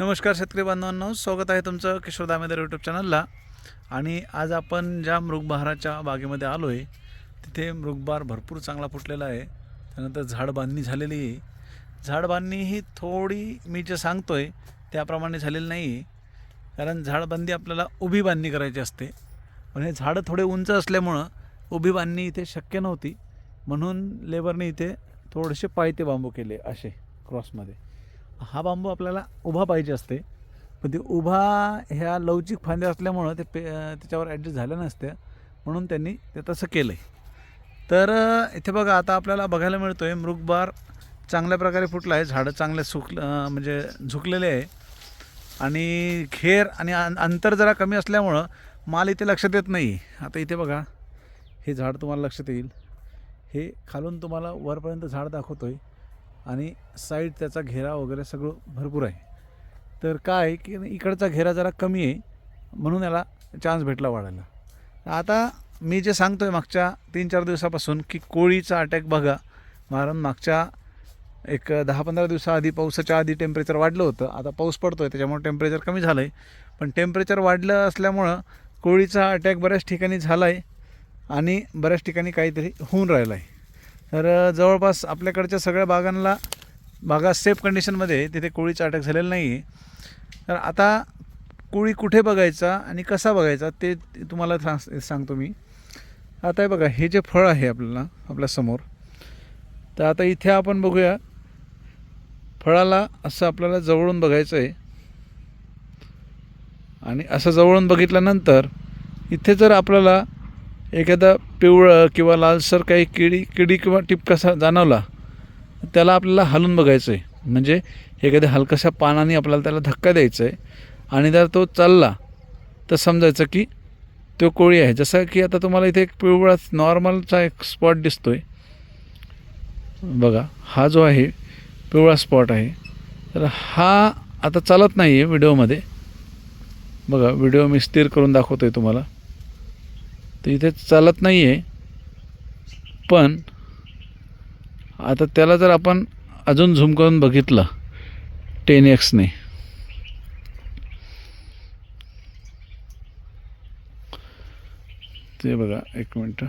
नमस्कार शेतकरी बांधवांनो स्वागत आहे तुमचं किशोर दामेदार यूट्यूब चॅनलला आणि आज आपण ज्या मृगबहाराच्या बागेमध्ये आलो आहे तिथे मृगबहार भरपूर चांगला फुटलेला आहे. त्यानंतर झाड बांधणी झालेली आहे. झाड बांधणी ही थोडी मी जे सांगतो आहे त्याप्रमाणे झालेली नाही आहे कारण झाडबांधी आपल्याला उभी बांधणी करायची असते. पण हे झाडं थोडे उंच असल्यामुळं उभी बांधणी इथे शक्य नव्हती. म्हणून लेबरने इथे थोडेसे पायते बांबू केले असे क्रॉसमध्ये. हा बांबू आपल्याला उभा पाहिजे असते. पण ते उभा ह्या लवचिक फांद्या असल्यामुळं ते पे त्याच्यावर ॲडजस्ट झाल्या नसत्या म्हणून त्यांनी ते तसं केलं आहे तर इथे बघा आता आपल्याला बघायला मिळतो आहे मृगबार चांगल्या प्रकारे फुटला आहे झाडं चांगले सुकलं म्हणजे झुकलेले आहे. आणि खेर आणि अंतर जरा कमी असल्यामुळं माल इथे लक्षात येत नाही आता इथे बघा हे झाड तुम्हाला लक्षात येईल. हे खालून तुम्हाला वरपर्यंत झाड दाखवतो आहे आणि साईड त्याचा घेरा वगैरे सगळं भरपूर आहे. तर काय आहे की इकडचा घेरा जरा कमी आहे म्हणून याला चान्स भेटला वाढायला. आता मी जे सांगतो आहे मागच्या तीन चार दिवसापासून की कोळीचा अटॅक बघा. कारण मागच्या एक दहा पंधरा दिवसाआधी पावसाच्या आधी टेम्परेचर वाढलं होतं. आता पाऊस पडतो आहे त्याच्यामुळे टेम्परेचर कमी झालं आहे पण टेम्परेचर वाढलं असल्यामुळं कोळीचा अटॅक बऱ्याच ठिकाणी झाला आहे आणि बऱ्याच ठिकाणी काहीतरी होऊन राहिलं आहे तर जवळपास आपल्याकडच्या सगळ्या बागांना बागा सेफ कंडिशनमध्ये तिथे कोळीचा अटॅक झालेला नाही आहे तर आता कोळी कुठे बघायचा आणि कसा बघायचा ते ते तुम्हाला सांग सांगतो मी. आता हे बघा हे जे फळ आहे आपल्याला आपल्यासमोर तर आता इथे आपण बघूया फळाला असं आपल्याला जवळून बघायचं आहे आणि असं जवळून बघितल्यानंतर इथे जर आपल्याला एखादा पिवळं किंवा लालसर काही किडी किडी किंवा टिपकासा जाणवला त्याला आपल्याला हलून बघायचं आहे म्हणजे एखाद्या हलकशा पानाने आपल्याला त्याला धक्का द्यायचा आहे आणि जर तो चालला तर समजायचं की तो कोळी आहे. जसं की आता तुम्हाला इथे एक पिवळा नॉर्मलचा एक स्पॉट दिसतो आहे बघा हा जो आहे पिवळा स्पॉट आहे. तर हा आता चालत नाही आहे व्हिडिओमध्ये. बघा व्हिडिओ मी स्थिर करून दाखवतो आहे तुम्हाला. तर इथे चालत नाही आहे पण आता त्याला जर आपण अजून झूम करून बघितलं टेन एक्सने ते बघा एक मिनटं.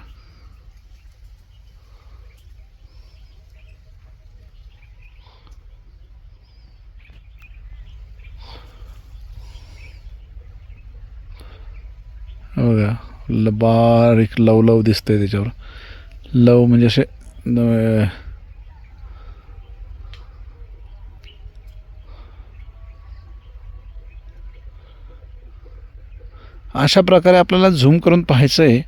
बघा. ल बारीक लव लव दिसतंय त्याच्यावर. लव म्हणजे असे अशा प्रकारे आपल्याला झूम करून पाहायचं आहे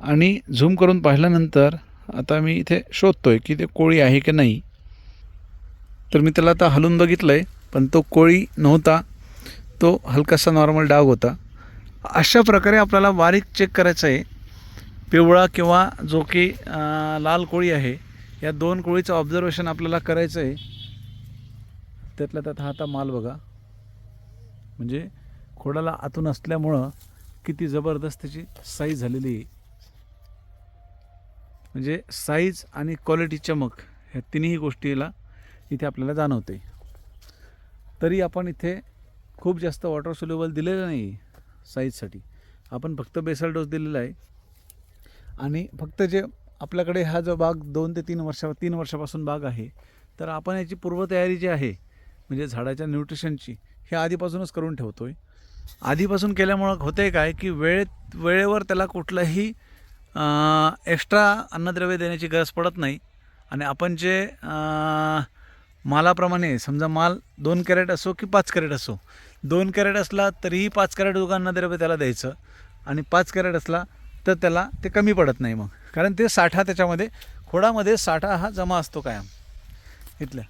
आणि झूम करून पाहिल्यानंतर आता मी इथे शोधतो आहे की ते कोळी आहे की नाही. तर मी त्याला आता हलून बघितलं आहे पण तो कोळी नव्हता. तो हलकासा नॉर्मल डाग होता. अशा प्रकारे आपल्याला बारीक चेक करायचं आहे. पिवळा किंवा जो की लाल कोळी आहे या दोन कोळीचं ऑब्झर्वेशन आपल्याला करायचं आहे. त्यातल्या त्यात हा आता माल बघा. म्हणजे खोडाला आतून असल्यामुळं किती जबरदस्त त्याची साईज झालेली आहे. म्हणजे साईज आणि क्वालिटी चमक ह्या तिन्ही गोष्टीला इथे आपल्याला जाणवते तरी आपण इथे खूप जास्त वॉटर सोल्युबल दिलेलं नाही साईजसाठी आपण फक्त बेसल डोस दिलेला आहे. आणि फक्त जे आपल्याकडे हा जो बाग दोन ते तीन वर्षा तीन वर्षापासून बाग आहे तर आपण याची पूर्वतयारी जी आहे म्हणजे झाडाच्या न्यूट्रिशनची हे आधीपासूनच करून ठेवतो आहे आधीपासून केल्यामुळं होतं आहे काय की वेळेत वेळेवर त्याला कुठलंही एक्स्ट्रा अन्नद्रव्य देण्याची गरज पडत नाही. आणि आपण जे मालाप्रमाणे समजा माल दोन कॅरेट असो की पाच कॅरेट असो दोन कॅरेट असला तरीही पाच कॅरेट अन्नद्रव्य त्याला द्यायचं. आणि पाच कॅरेट असला तर त्याला ते कमी पडत नाही मग. कारण ते साठा त्याच्यामध्ये खोडामध्ये साठा हा जमा असतो कायम. इथल्या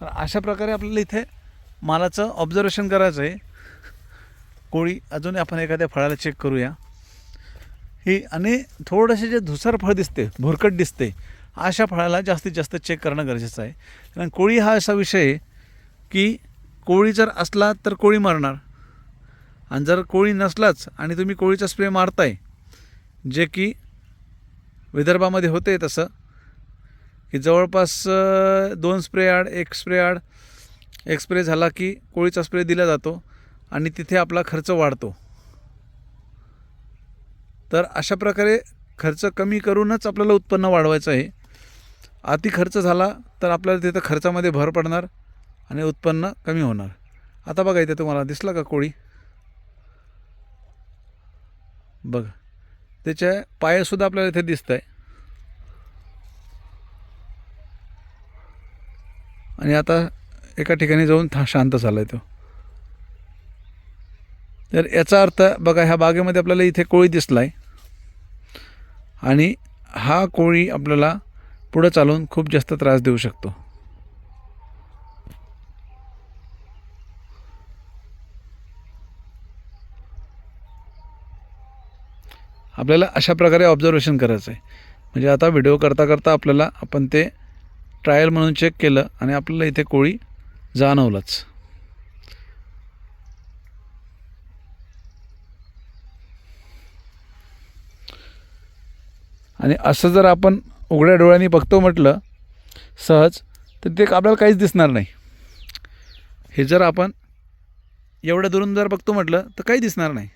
तर अशा प्रकारे आपल्याला इथे मालाचं ऑब्झर्वेशन करायचं आहे. कोळी अजून आपण एखाद्या फळाला चेक करूया. ही आणि थोडेसे जे धुसर फळ दिसते भुरकट दिसते अशा फळाला जास्तीत जास्त चेक करणं गरजेचं आहे. कारण कोळी हा असा विषय आहे की कोळी जर असला तर कोळी मारणार. आणि जर कोळी नसलाच आणि तुम्ही कोळीचा स्प्रे मारताय जे की विदर्भामध्ये होते तसं की जवळपास दोन स्प्रे आड एक स्प्रे आड एक स्प्रे झाला की कोळीचा स्प्रे दिला जातो आणि तिथे आपला खर्च वाढतो. तर अशा प्रकारे खर्च कमी करूनच आपल्याला उत्पन्न वाढवायचं आहे. अति खर्च झाला तर आपल्याला तिथं खर्चामध्ये भर पडणार. आणि उत्पन्न कमी होणार. आता बघा इथे तुम्हाला दिसला का कोळी? बघा. त्याच्या पायसुद्धा आपल्याला इथे दिसत आहे आणि आता एका ठिकाणी जाऊन था शांत झाला आहे तो. तर याचा अर्थ बघा ह्या बागेमध्ये आपल्याला इथे कोळी दिसला आहे आणि हा कोळी आपल्याला पुढं चालून खूप जास्त त्रास देऊ शकतो. आपल्याला अशा प्रकारे ऑब्झर्वेशन करायचं आहे म्हणजे आता व्हिडिओ करता करता आपल्याला आपण ते ट्रायल म्हणून चेक केलं आणि आपल्याला इथे कोळी जाणवलंच. आणि असं जर आपण उघड्या डोळ्यांनी बघतो म्हटलं सहज तर ते आपल्याला काहीच दिसणार नाही. हे जर आपण एवढ्या दुरून जर बघतो म्हटलं तर काही दिसणार नाही.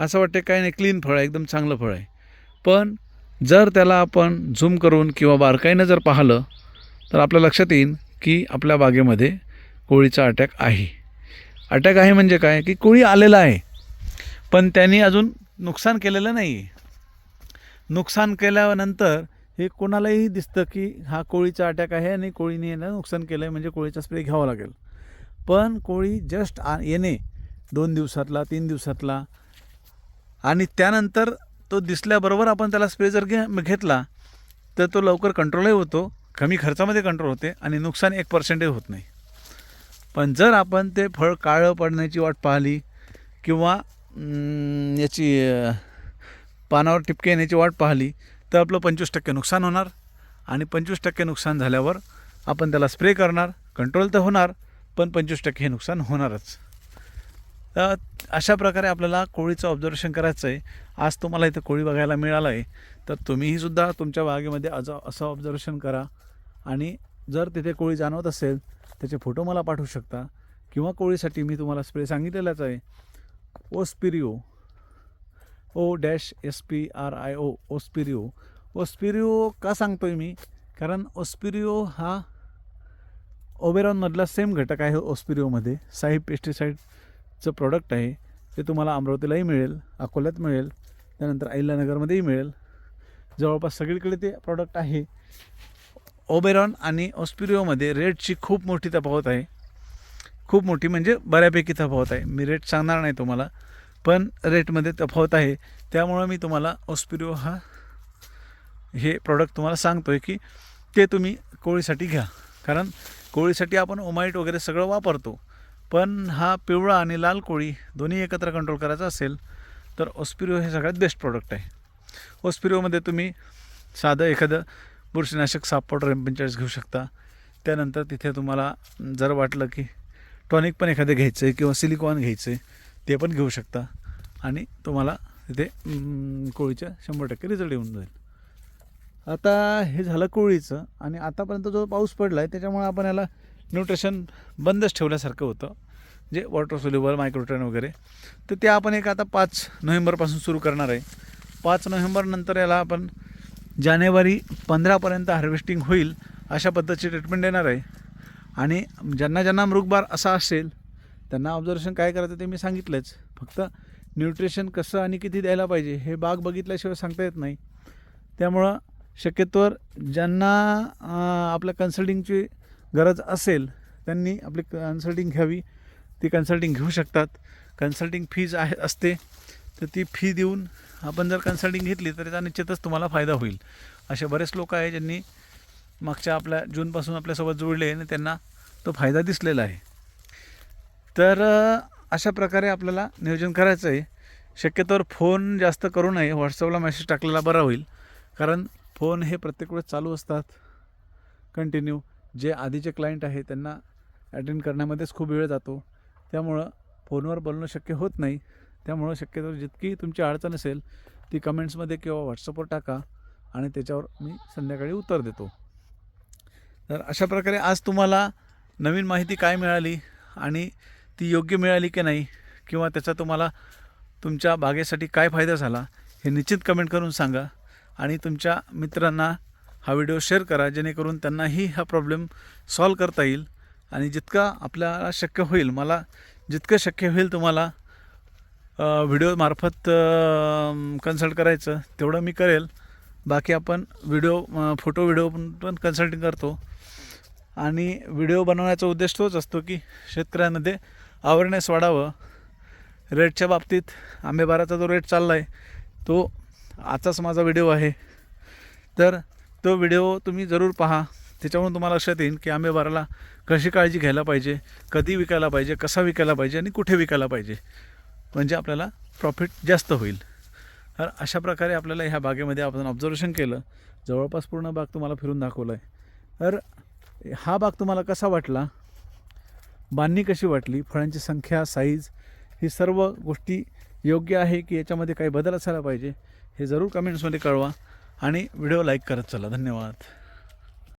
असं वाटतं काही नाही क्लीन फळ आहे एकदम चांगलं फळ आहे. पण जर त्याला आपण झूम करून किंवा बारकाईनं जर पाहिलं तर आपल्या लक्षात येईल की आपल्या बागेमध्ये कोळीचा अटॅक आहे. अटॅक आहे म्हणजे काय? की कोळी आलेला आहे पण त्यांनी अजून नुकसान केलेलं नाही आहे नुकसान केल्यानंतर हे कोणालाही दिसतं की हा कोळीचा अटॅक आहे आणि कोळीने येणं नुकसान केलं आहे म्हणजे कोळीचा स्प्रे घ्यावा लागेल. पण कोळी जस्ट आ येणे दोन दिवसातला तीन दिवसातला आणि त्यानंतर तो दिसल्याबरोबर आपण त्याला स्प्रे जर घे घेतला तर तो लवकर कंट्रोलही होतो. कमी खर्चामध्ये कंट्रोल होते आणि नुकसान एक पर्सेंटही होत नाही. पण जर आपण ते फळ काळं पडण्याची वाट पाहिली किंवा याची पानावर टिपके येण्याची वाट पाहिली तर आपलं पंचवीस टक्के नुकसान होणार. आणि पंचवीस टक्के नुकसान झाल्यावर आपण त्याला स्प्रे करणार. कंट्रोल तर होणार पण पंचवीस टक्के हे नुकसान होणारच. अशा प्रकारे आपल्याला कोळीचं ऑब्झर्वेशन करायचं आहे आज तुम्हाला इथं कोळी बघायला मिळालं आहे तर तुम्हीही सुद्धा तुमच्या बागेमध्ये आज असं ऑब्झर्वेशन करा. आणि जर तिथे कोळी जाणवत असेल त्याचे फोटो मला पाठवू शकता. किंवा कोळीसाठी मी तुम्हाला स्प्रे सांगितलेलाच आहे. Ospirio. O dash S P R I O Ospirio. Ospirio का सांगतोय मी? कारण ओस्पिरिओ हा ओबेरॉनमधला सेम घटक आहे ओस्पिरिओमध्ये. साई पेस्टिसाईडचं प्रोडक्ट आहे ते तुम्हाला अमरावतीलाही मिळेल अकोल्यात मिळेल त्यानंतर अहिल्यानगरमध्येही मिळेल. जवळपास सगळीकडे ते प्रॉडक्ट आहे. ओबेरॉन आणि ऑस्पिरिओमध्ये रेटची खूप मोठी तफावत आहे. खूप मोठी म्हणजे बऱ्यापैकी तफावत आहे. मी रेट सांगणार नाही तुम्हाला पण रेटमध्ये तफावत आहे. त्यामुळं मी तुम्हाला ऑस्पिरिओ हा हे प्रॉडक्ट तुम्हाला सांगतो आहे की ते तुम्ही कोळीसाठी घ्या. कारण कोळीसाठी आपण ओमाईट वगैरे सगळं वापरतो. पण हा पिवळा आणि लाल कोळी दोन्ही एकत्र कंट्रोल करायचा असेल तर ओस्पिरिओ हे सगळ्यात बेस्ट प्रोडक्ट आहे. ओस्पिरिओमध्ये तुम्ही साधं एखादं बुरशीनाशक साप एम पंचेचाळीस घेऊ शकता. त्यानंतर तिथे तुम्हाला जर वाटलं की टॉनिक पण एखादं घ्यायचं आहे किंवा सिलिकॉन घ्यायचं आहे ते पण घेऊ शकता. आणि तुम्हाला तिथे कोळीच्या शंभर टक्के रिझल्ट येऊन जाईल. आता हे झालं कोळीचं आणि आतापर्यंत जो पाऊस पडला आहे त्याच्यामुळे आपण याला न्यूट्रिशन बंदच ठेवल्यासारखं होतं. जे वॉटर सोल्युबल मायक्रोट्रेन वगैरे. तर ते आपण एक आता पाच नोव्हेंबरपासून सुरू करणार आहे. पाच नोव्हेंबरनंतर याला आपण जानेवारी पंधरापर्यंत हार्वेस्टिंग होईल अशा पद्धतीची ट्रीटमेंट देणार आहे. आणि ज्यांना ज्यांना मृगबार असा असेल त्यांना ऑब्झर्वेशन काय करायचं ते मी सांगितलंच. फक्त न्यूट्रिशन कसं आणि किती द्यायला पाहिजे हे बाग बघितल्याशिवाय सांगता येत नाही. त्यामुळं शक्यतोवर ज्यांना आपल्या कन्सल्टिंगची गरज असेल त्यांनी आपली कन्सल्टिंग घ्यावी. ती कन्सल्टिंग घेऊ शकतात. कन्सल्टिंग फीज आहे असते. तर ती फी देऊन आपण जर कन्सल्टिंग घेतली तर त्याचा निश्चितच तुम्हाला फायदा होईल. असे बरेच लोक आहे ज्यांनी मागच्या आपल्या जूनपासून आपल्यासोबत जुळले आणि त्यांना तो फायदा दिसलेला आहे. तर अशा प्रकारे आपल्याला नियोजन करायचं आहे. शक्यतोवर फोन जास्त करू नये. व्हॉट्सअपला मेसेज टाकलेला बरा होईल. कारण फोन हे प्रत्येक वेळेस चालू असतात. कंटिन्यू जे आधीचे क्लायंट आहे त्यांना अटेंड करण्यामध्येच खूप वेळ जातो. त्यामुळं फोनवर बोलणं शक्य होत नाही. त्यामुळं शक्यतो जितकी तुमची अडचण असेल ती कमेंट्समध्ये किंवा व्हॉट्सअपवर टाका आणि त्याच्यावर मी संध्याकाळी उत्तर देतो. तर अशा प्रकारे आज तुम्हाला नवीन माहिती काय मिळाली आणि ती योग्य मिळाली की नाही किंवा त्याचा तुम्हाला तुमच्या बागेसाठी काय फायदा झाला हे निश्चित कमेंट करून सांगा. आणि तुमच्या मित्रांना हा व्हिडिओ शेअर करा जेणेकरून त्यांनाही हा प्रॉब्लेम सॉल्व करता येईल. आणि जितका आपल्याला शक्य होईल मला जितकं शक्य होईल तुम्हाला व्हिडिओमार्फत कन्सल्ट करायचं तेवढं मी करेल. बाकी आपण व्हिडिओ फोटो व्हिडिओ पण पण कन्सल्टिंग करतो. आणि व्हिडिओ बनवण्याचा उद्देश तोच असतो की शेतकऱ्यांमध्ये अवेअरनेस वाढावं. रेटच्या बाबतीत आंबेबाराचा जो रेट चालला आहे तो आजचाच माझा व्हिडिओ आहे. तर तो व्हिडिओ तुम्ही जरूर पहा. त्याच्यावरून तुम्हाला लक्षात येईल की आंबेबाराला कशी काळजी घ्यायला पाहिजे कधी विकायला पाहिजे कसा विकायला पाहिजे आणि कुठे विकायला पाहिजे. म्हणजे आपल्याला प्रॉफिट जास्त होईल. तर अशा प्रकारे आपल्याला ह्या बागेमध्ये आपण ऑब्झर्वेशन केलं. जवळपास पूर्ण बाग तुम्हाला फिरून दाखवला आहे तर हा बाग तुम्हाला कसा वाटला? बांधणी कशी वाटली? फळांची संख्या साईज ही सर्व गोष्टी योग्य आहे की याच्यामध्ये काही बदल असायला पाहिजे? हे जरूर कमेंट्समध्ये कळवा. आणि व्हिडिओ लाईक करत चला. धन्यवाद.